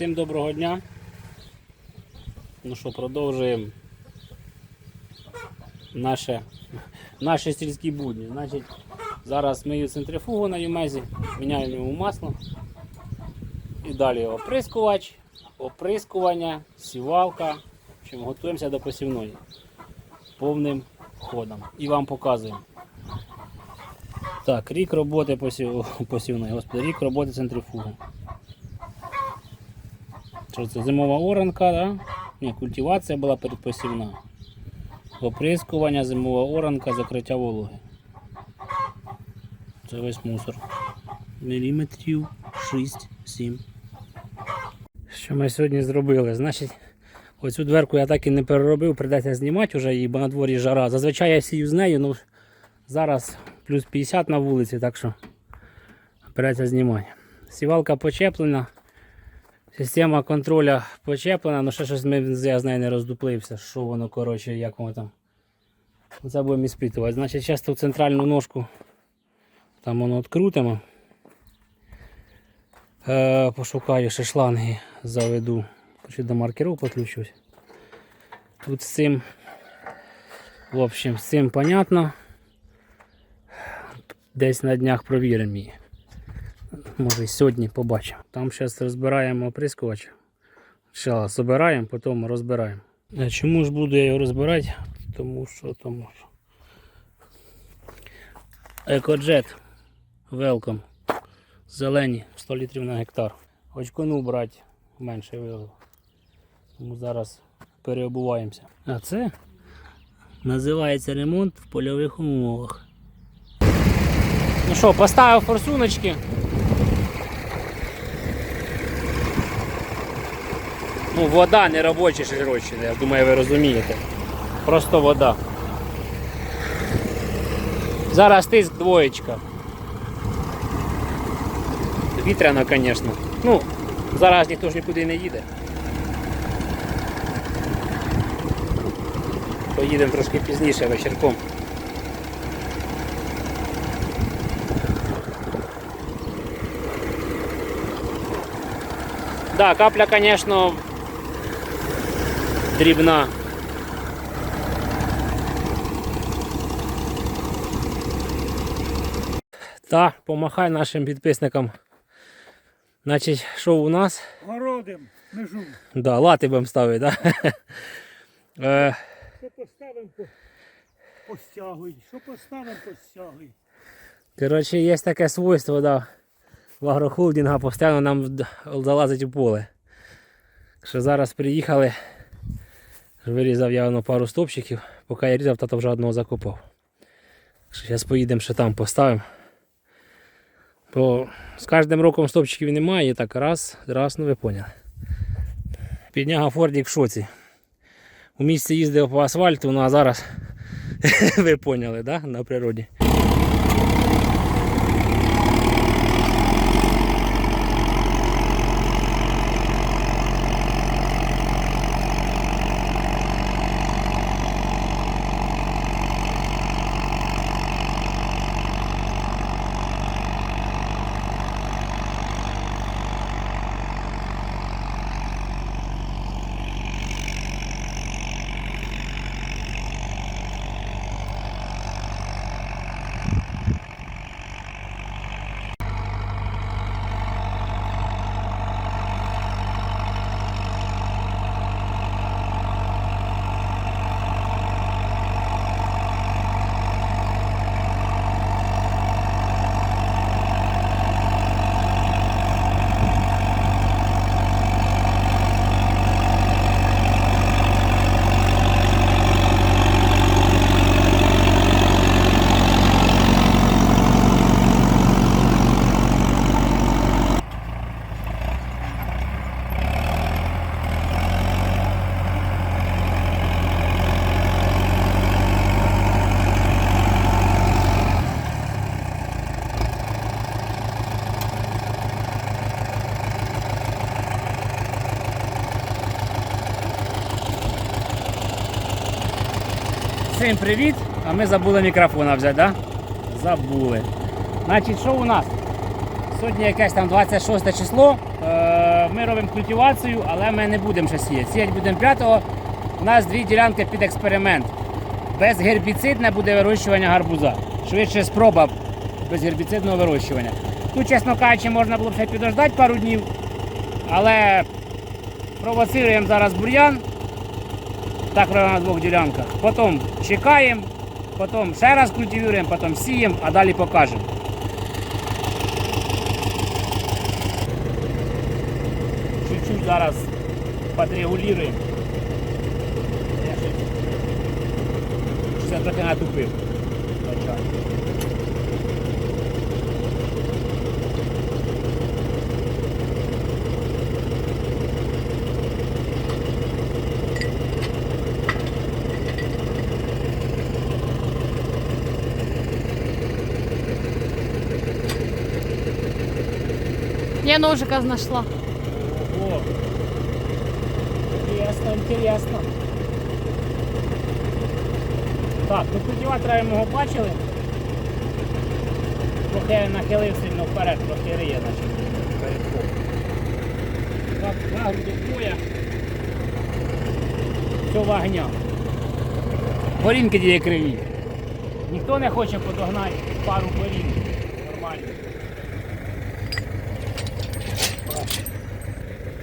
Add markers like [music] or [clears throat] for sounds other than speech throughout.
Всім доброго дня. Ну що, продовжуємо наше, наші сільські будні. Значить, зараз мию центрифугу на Юмезі, міняємо йому масло. І далі оприскувач, оприскування, сівалка. Общем, готуємося до посівної. Повним ходом. І вам показуємо. Так, рік роботи посів... посівної, господи, рік роботи центрифуги. Що це зимова оранка, да? Ні, культивація була передпосівна. Оприскування, зимова оранка, закриття вологи. Це весь мусор. Міліметрів 6-7. Що ми сьогодні зробили? Значить, оцю дверку я так і не переробив, придеться знімати вже її, бо на дворі жара. Зазвичай я сію з нею, ну зараз плюс 50 на вулиці, так що придеться знімати. Сівалка почеплена. Система контроля почеплена, ну ще щось ми, я з нею не роздуплився, що воно, коротше, як воно там. Це будемо іспитувати. Значить, часто в центральну ножку там воно відкрутимо. Е, пошукаю ще шланги, заведу. Хочу до маркерів підключусь. Тут з цим, в общем, з цим понятно. Десь на днях провіримо її. Може і сьогодні побачимо. Там зараз розбираємо оприскувач. Спочатку збираємо, потім розбираємо. А чому ж буду я його розбирати? Тому що тому що. Екоджет. Welcome. Зелені 100 літрів на гектар. Очкону брати менше вилив. Тому зараз переобуваємося. А це називається ремонт в польових умовах. Ну що, поставив форсуночки. Ну, вода не робочі широчі, я думаю, ви розумієте. Просто вода. Зараз тиск двоєчка. Вітряно, звісно. Ну, зараз ніхто ж нікуди не їде. Поїдемо трошки пізніше вечірком. Да, капля, конечно, дрібна. Та, помахай нашим підписникам. Значить, що у нас? Городим межу. Да, лати будемо ставити, да? [laughs] Е, Що поставимо, по... постягуй. Що поставимо, постягуй. Коротше, є таке свойство, да. В агрохолдинга постійно нам залазить у поле. Так Що зараз приїхали. Вирізав я воно пару стопчиків, поки я різав, тато вже одного закопав. Зараз поїдемо ще там поставимо. Бо з кожним роком стопчиків немає, і так раз, раз, ну ви поняли. Підняга Фордік в шоці. У місці їздив по асфальту, ну а зараз [laughs] ви поняли, да? на природі. Привіт! А ми забули мікрофона взяти, да? Забули. Значить, що у нас? Сьогодні якесь там 26 число. Е, ми робимо культивацію, але ми не будемо ще сіяти. Сіяти будемо 5-го. У нас дві ділянки під експеримент. Безгербіцидне буде вирощування гарбуза. Швидше спроба безгербіцидного вирощування. Тут, чесно кажучи, можна було б ще підождати пару днів, але провоцируємо зараз бур'ян. Так робимо на двох ділянках. Потім чекаємо, потім ще раз культивуємо, потім сіємо, а далі покажемо. Чуть-чуть зараз подрегулюємо. Я щось- щось я трохи натупив. Я ножика знайшла. Ого. Интересно, интересно. Так, ну культиватора мого бачили. Трохи нахилив сильно вперед, трохи риє, передком. Так, на груди. Все вогня. Горінки діє криві. Ніхто не хоче подогнати пару горін. Нормально.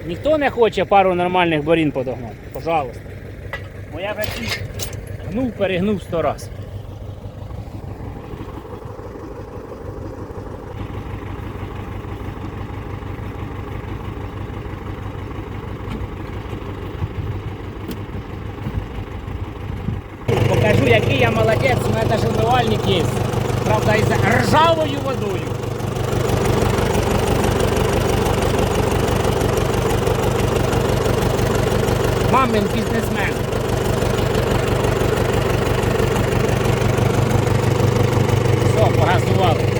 Ніхто не хоче пару нормальних борін подогнати. Пожалуйста. Бо я вже гнув, перегнув сто раз. Покажу, який я молодець, у мене навіть умивальник є. Правда, із ржавою водою. Мамин бізнесмен. Все, погазували.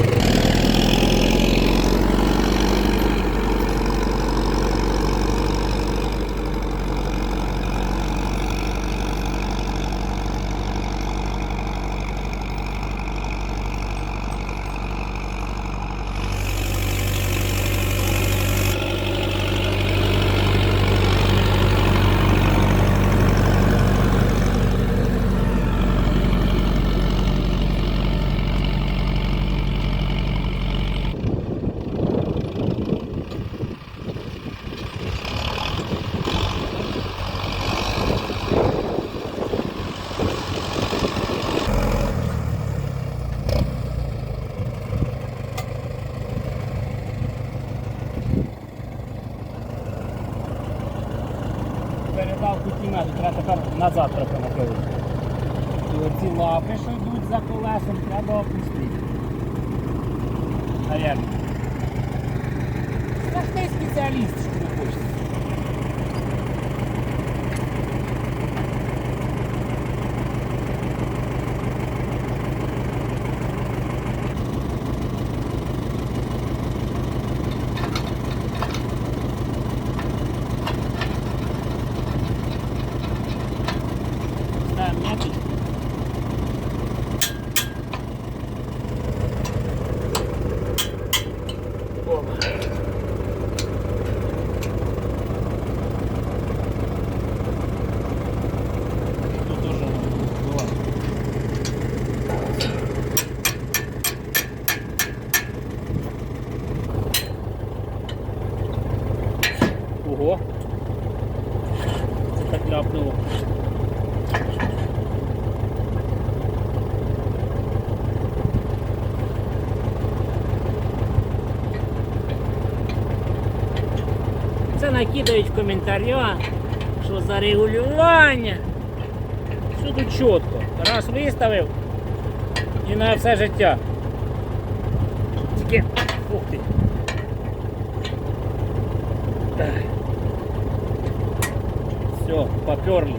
Це накидають в коментарях, що за регулювання. Все тут чітко. Раз виставив і на все життя. Тільки. Ух ти. Все, поперли.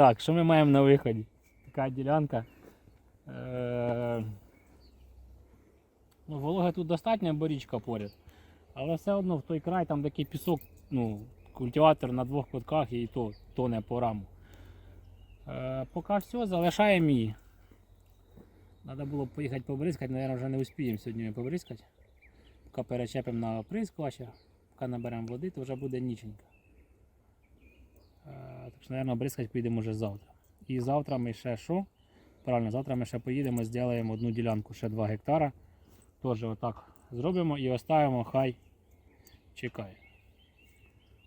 Так, що ми маємо на виході? Така ділянка. Е... Ну, вологи тут достатньо, бо річка поряд. Але все одно в той край там такий пісок, ну, культиватор на двох кутках і то тоне по раму. Е, поки все, залишаємо її. Треба було поїхати побризкати, мабуть, вже не успіємо сьогодні побризкати. Поки перечепимо на оприскувача, поки наберемо води, то вже буде ніченька. Е, Так що, мабуть, бризкати підемо вже завтра. І завтра ми ще що? Правильно, завтра ми ще поїдемо, зробимо одну ділянку, ще 2 гектара. Теж отак зробимо і оставимо, хай чекає.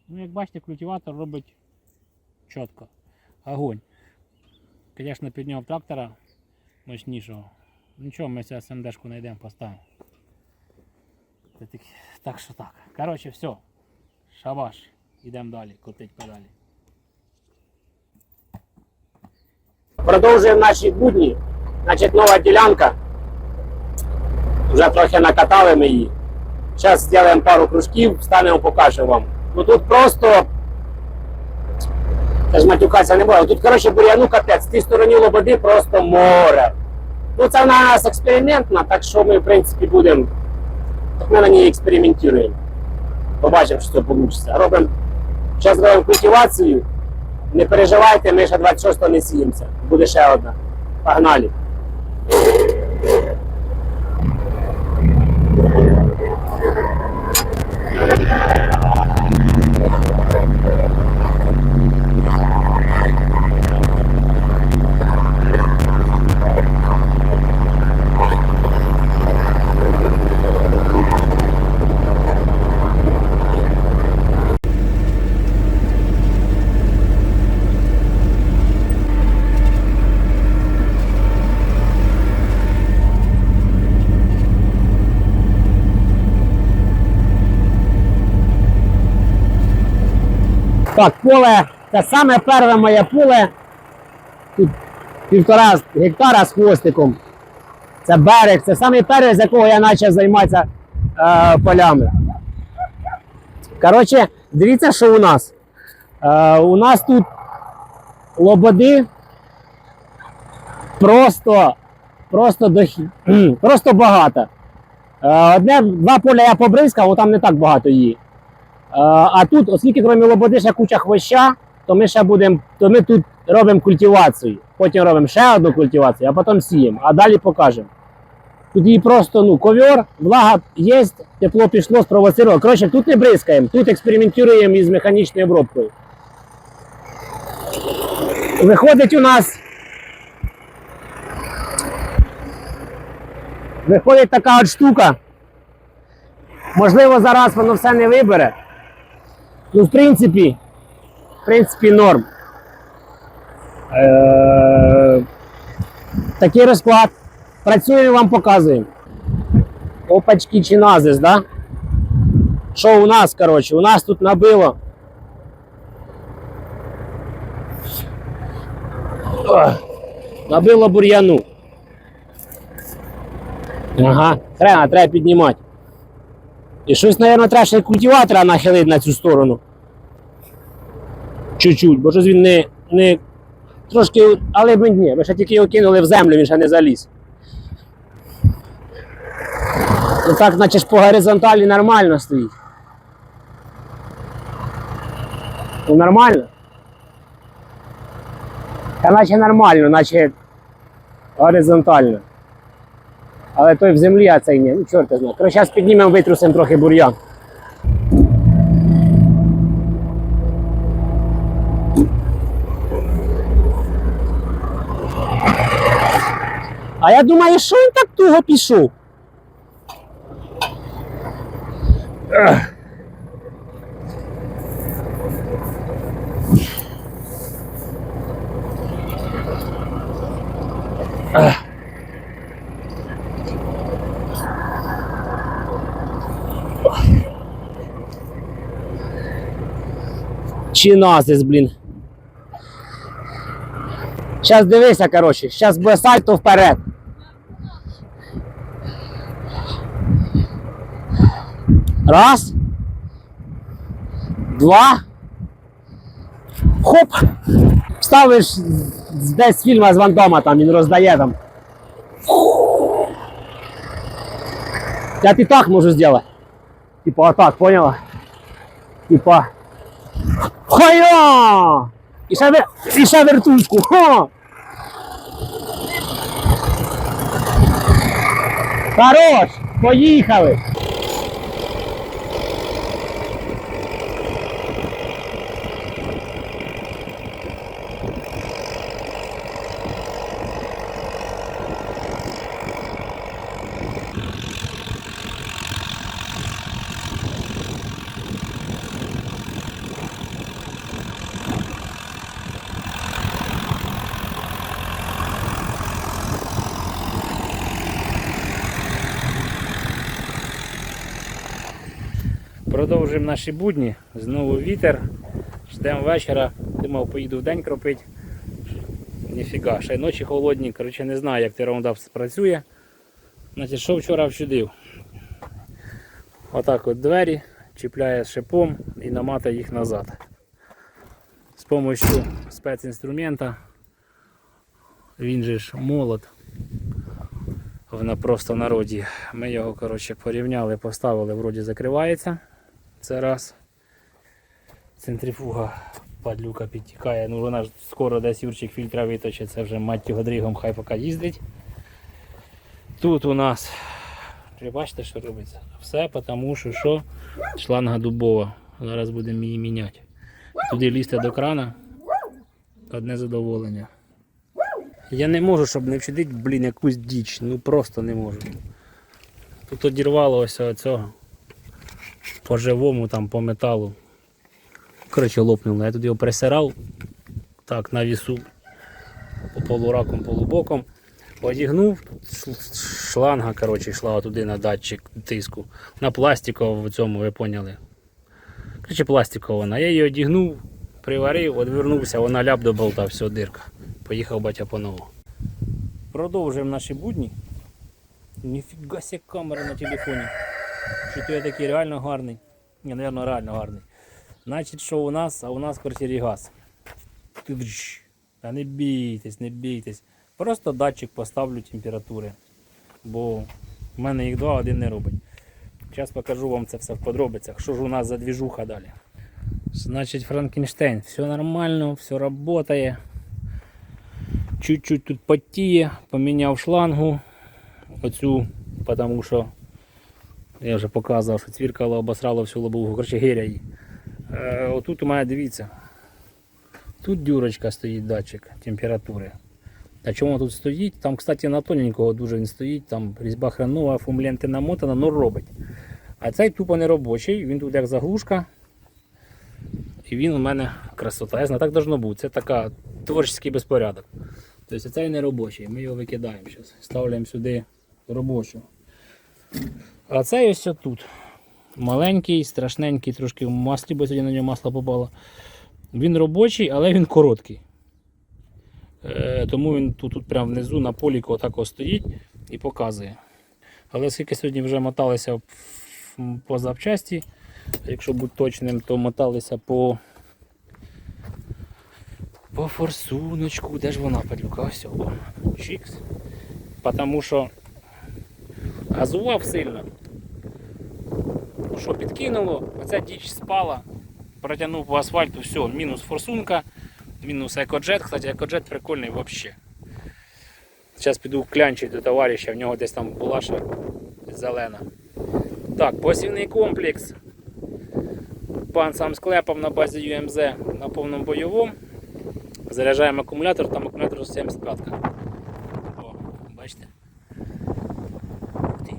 Ну, як бачите, культиватор робить чітко. Огонь. Звісно, підняв трактора мощнішого. Нічого, ми цю СМДшку знайдемо, поставимо. Так, що так. Коротше, все. Шабаш. Йдемо далі, котить педалі. Продовжуємо наші будні. Значить, нова ділянка. Вже трохи накатали ми її. Зараз зробимо пару кружків, встанемо, покажемо вам. Ну тут просто. Це ж матюкатися не можна. Тут, коротше, бур'яну капець. В тій стороні лободи просто море. Ну це в нас експериментна, так що ми, в принципі, будемо. Ми на ній експериментуємо. Побачимо, що це вийде. Робимо. Зараз робимо культивацію. Не переживайте, ми ще 26-го не сіємося. Буде ще одна. Погнали. Так, поле, це саме перше моє поле. Тут півтора гектара з хвостиком. Це берег, це саме перше, з якого я почав займатися е, полями. Коротше, дивіться, що у нас. Е, у нас тут лободи просто, просто, дохі, [clears throat] просто багато. Е, одне, два поля я побризкав, бо там не так багато її. А тут, оскільки крім лободи ще куча хвоща, то ми ще будемо, то ми тут робимо культивацію. Потім робимо ще одну культивацію, а потім сіємо. А далі покажемо. Тут її просто ну, ковер, влага є, тепло пішло, спровоцировало. Коротше, тут не бризкаємо, тут експериментуємо із механічною обробкою. Виходить у нас. Виходить така от штука. Можливо, зараз воно все не вибере. Ну, в принципі, в принципі, норм. Е- такий розклад. Працюємо, вам показуємо. Опачки чи назис, да? Що у нас, коротше? У нас тут набило. Набило бур'яну. Ага, треба, треба піднімати. І щось, мабуть, треба ще культиватора нахилити на цю сторону. Чуть-чуть, бо щось він не, не трошки, але ми ні, ми ще тільки його кинули в землю, він ще не заліз. Ну так, наче ж по горизонталі нормально стоїть. Ну нормально. Та наче нормально, наче горизонтально. Але той в землі, а цей ні. Ну, чорт знає. Коротше, зараз піднімемо, витрусимо трохи бур'ян. А я думаю, що він так туго пішов? Ех. Ех. Чиназис, блін. Зараз дивися, коротше. Зараз буде сальто вперед. Раз. Два. Хоп! Ставиш десь з фільма з Вандома, там він роздає там. Я і так можу зробити. Типа отак, поняла? Типа. Хайя! І ще, вер... і. Ха! Хорош! Поїхали! Продовжуємо наші будні. Знову вітер. Ждемо вечора. Думав, поїду в день кропити. Ніфіга, ще й ночі холодні. Коротше, не знаю, як раундап спрацює. Значить, що вчора вчудив? Отак от двері чіпляє шипом і наматає їх назад. З допомогою спецінструмента. Він же ж молот. Вона просто в народі. Ми його коротше, порівняли, поставили, вроді закривається. Це раз. Центрифуга падлюка підтікає. Ну вона ж скоро десь Юрчик фільтра виточить, це вже мать його дригом, хай поки їздить. Тут у нас. Ви бачите, що робиться? Все тому, що що шланга дубова. Зараз будемо її міняти. Туди лізти до крана. Одне задоволення. Я не можу, щоб не вчудити, блін, якусь діч. Ну просто не можу. Тут одірвало ось цього. По живому, там, по металу. Коротше, лопнуло. Я тут його присирав. Так, на вісу. По полураком, полубоком. Одігнув, шланга коротше, йшла туди на датчик тиску. На пластиковому цьому, ви поняли. Коротше, пластикова вона. Я її одігнув, приварив, одвернувся, вона ляп до болта, все, дирка. Поїхав батя по нову. Продовжуємо наші будні. Ніфіга ся камера на телефоні. Що то я такий реально гарний. Ні, напевно, реально гарний. Значить, що у нас, а у нас в квартирі газ. Та не бійтесь, не бійтесь. Просто датчик поставлю температури. Бо в мене їх два, один не робить. Зараз покажу вам це все в подробицях. Що ж у нас за двіжуха далі. Значить, Франкенштейн, все нормально, все працює. Чуть-чуть тут потіє, поміняв шлангу. Оцю, тому що я вже показував, що цвіркало, обосрало всю лобову. Коротше, гиря її. Е, отут у мене дивіться. Тут дюрочка стоїть датчик температури. А чому тут стоїть? Там, кстати, на тоненького дуже він стоїть, там різьба хренова, фумленти намотана, но робить. А цей тупо не робочий, він тут як заглушка. І він у мене красота. Я знаю, так должно бути. Це така творчий безпорядок. Тобто цей не робочий, ми його викидаємо зараз. Ставляємо сюди робочу. А цей ось тут. Маленький, страшненький, трошки в маслі, бо сьогодні на нього масло попало. Він робочий, але він короткий. Е, тому він тут, тут прямо внизу на поліку отак стоїть і показує. Але оскільки сьогодні вже моталися по запчасті, якщо бути точним, то моталися по по форсуночку. Де ж вона падлюка? О, Чікс. Потому що газував сильно. Ну що, підкинуло, оця діч спала, протягнув по асфальту, все, мінус форсунка, мінус екоджет. Кстати, екоджет прикольний взагалі. Зараз піду клянчить до товариша, в нього десь там була ще зелена. Так, посівний комплекс. Пан сам з клепом на базі UMZ на повному бойовому. Заряджаємо акумулятор, там акумулятор 75. О, бачите? Ух ти.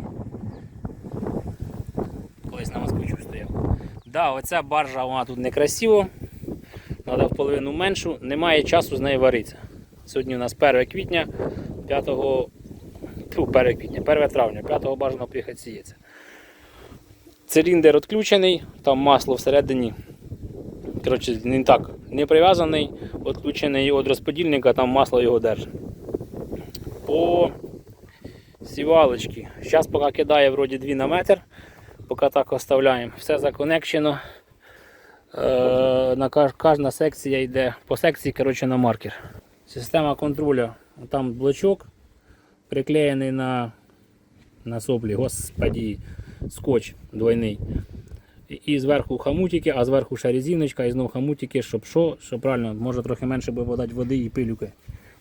Колись на москвичу стояв. Да, оця баржа вона тут некрасиво. Треба в половину меншу. Немає часу з нею варитися. Сьогодні у нас 1 квітня, 5 Тьфу, 1 квітня, 1 травня, 5 бажано приїхати сіється. Циліндр відключений, там масло всередині. Коротше, не так, не прив'язаний, відключений від розподільника, там масло його держить. По сівалочки. Зараз поки кидає вроді 2 на метр, поки так оставляємо. Все законекчено. Е, кожна секція йде по секції коротше, на маркер. Система контролю. Там блочок приклеєний на, на соплі, господі, скотч двойний. І, зверху хамутики, а зверху ще резиночка, і знов хамутики, щоб що, щоб правильно, може трохи менше подати води і пилюки.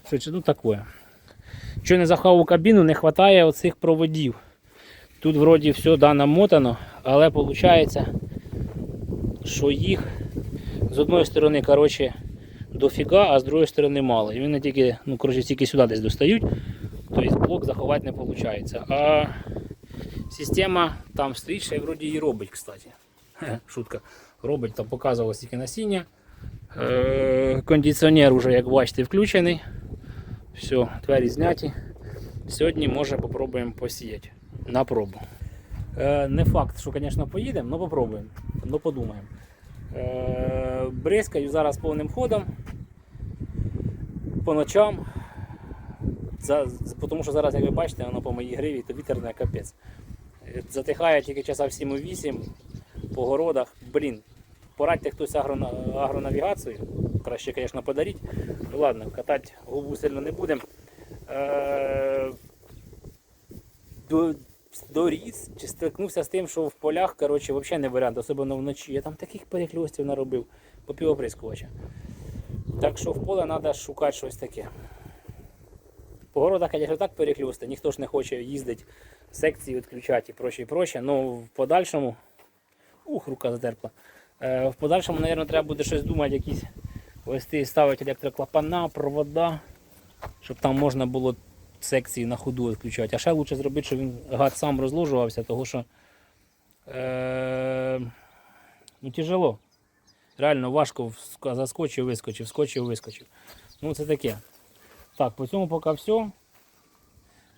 Що тут таке? Що не заховав кабіну, не вистачає оцих проводів. Тут вроді все да, намотано, але виходить, що їх з одної сторони коротше, дофіга, а з другої сторони мало. І вони тільки, ну, коротше, тільки сюди десь достають, тобто блок заховати не виходить. А система там стоїть, ще вроді і робить, кстати. [laughs] Шутка. Робить, там показувалось тільки насіння. Е, кондиціонер вже, як бачите, включений. Все, двері зняті. Сьогодні може попробуємо посіяти на пробу. Е, не факт, що, звісно, поїдемо, але попробуємо. Ну, подумаємо. Е, бризкаю зараз повним ходом. По ночам. Тому що зараз, як ви бачите, воно по моїй гриві, то вітер не капець. Е, Затихає тільки часа в 7-8 по городах. Блін, порадьте хтось агрона- агронавігацію. Краще, звісно, подаріть. Ладно, катати губу сильно не будемо. Доріс чи стикнувся з тим, що в полях коротше, взагалі не варіант, особливо вночі. Я там таких перехльостів наробив по півоприскувача. Так що в поле треба шукати щось таке. По городах, звісно, так перехльости, ніхто ж не хоче їздити, секції відключати і проще, і проще. Ну, в подальшому. Ух, рука затерпла. Е, в подальшому, мабуть, треба буде щось думати, якісь вести, ставити електроклапана, провода, щоб там можна було секції на ходу відключати. А ще краще зробити, щоб він гад сам розложувався, тому що е, ну, тяжело. Реально важко заскочив, вискочив, скочив, вискочив. Ну це таке. Так, по цьому поки все.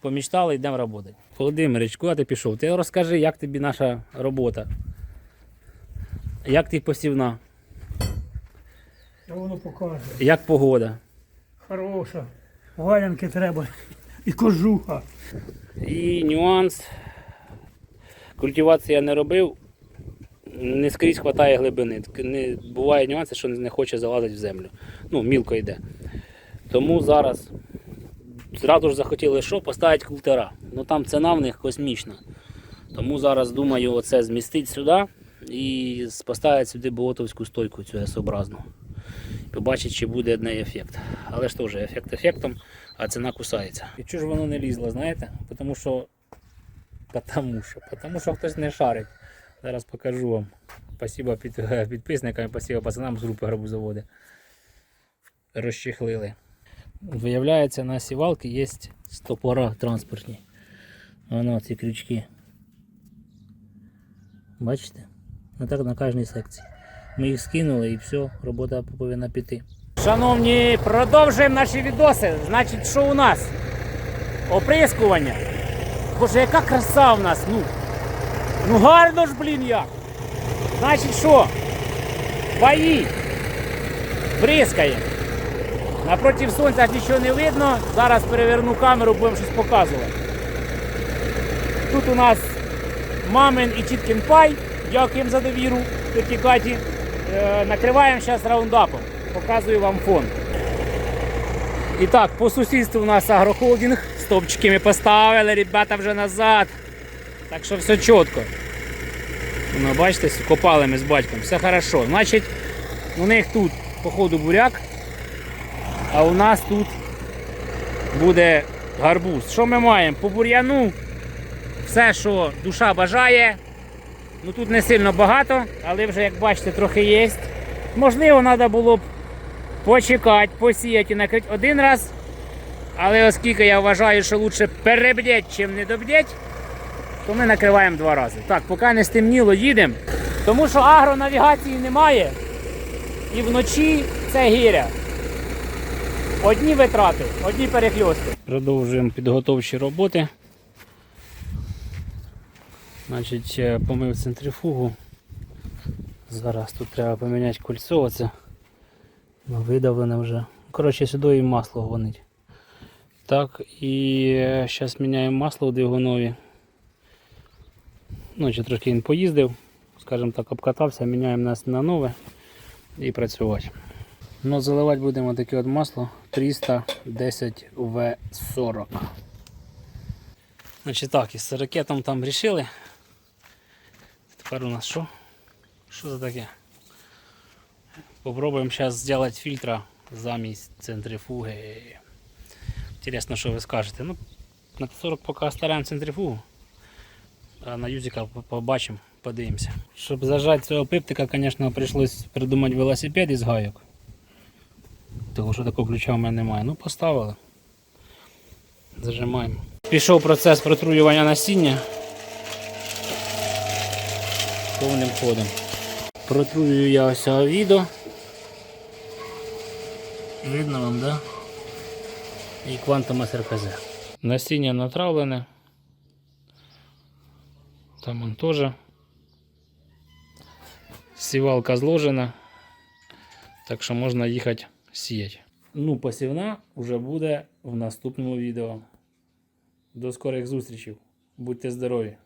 Помічтали, йдемо працювати. Володимирич, куди ти пішов? Ти розкажи, як тобі наша робота. Як ти посівна? Воно покаже. Як погода? Хороша. Валянки треба. І кожуха. І нюанс. Культивації я не робив. Не скрізь вистачає глибини. Не, буває нюанси, що не хоче залазити в землю. Ну, мілко йде. Тому зараз зразу ж захотіли що? Поставити культера. Ну там ціна в них космічна. Тому зараз думаю оце змістити сюди і поставити сюди болотовську стойку цю S-образну. Побачити, чи буде від неї ефект. Але ж теж ефект ефектом, а ціна кусається. І чого ж воно не лізло, знаєте? Тому що. Потому що. Потому що хтось не шарить. Зараз покажу вам. Спасибо під, [laughs] підписникам, спасибо пацанам з групи Гарбузоводи. Розчехлили. Виявляється, на сівалки є стопора транспортні. Воно ці крючки. Бачите? Ну так на кожній секції. Ми їх скинули і все, робота повинна піти. Шановні, продовжуємо наші відоси. Значить, що у нас? Оприскування. Боже, яка краса в нас. Ну, ну гарно ж, блін, як. Значить що? Бої. Бризкає. Напротив сонця нічого не видно. Зараз переверну камеру, будемо щось показувати. Тут у нас мамин і Чіткін пай. Дякуємо за довіру тетій Каті. Е, накриваємо зараз раундапом. Показую вам фон. І так, по сусідству у нас агрохолдинг. Стопчики ми поставили, ребята вже назад. Так що все чітко. Ну, бачите, копали ми з батьком, все хорошо. Значить, у них тут, походу, буряк, а у нас тут буде гарбуз. Що ми маємо? По бур'яну все, що душа бажає. Ну тут не сильно багато, але вже, як бачите, трохи є. Можливо, треба було б почекати, посіяти і накрити один раз. Але оскільки я вважаю, що краще перебдіть, чим не добдіть, то ми накриваємо два рази. Так, поки не стемніло, їдемо. Тому що агронавігації немає. І вночі це гіря. Одні витрати, одні перехльости. Продовжуємо підготовчі роботи. Значить, помив центрифугу. Зараз тут треба поміняти кольцо. Оце Ну, видавлене вже. Коротше, сюди і масло гонить. Так, і зараз міняємо масло у двигунові. Ну, ще трошки він поїздив, скажімо так, обкатався, міняємо нас на нове. і працювати. Ну, заливати будемо таке от масло 310 В40. Значить так, із сирокетом там рішили. Тепер у нас що? Що це таке? Попробуємо зараз зробити фільтра замість центрифуги. Інтересно, що ви скажете. Ну, на 40 поки стараємо центрифугу. А на юзика побачимо, подивимося. Щоб зажати цього пиптика, звісно, прийшлось придумати велосипед із гайок. Тому що такого ключа в мене немає. Ну, поставили. Зажимаємо. Пішов процес протруювання насіння. Повним ходом. Протрую я ось відео. Видно вам, да? І квантом СРКЗ. Насіння натравлене. Там он теж. Сівалка зложена. Так що можна їхати сіяти. Ну, посівна вже буде в наступному відео. До скорих зустрічей. Будьте здорові!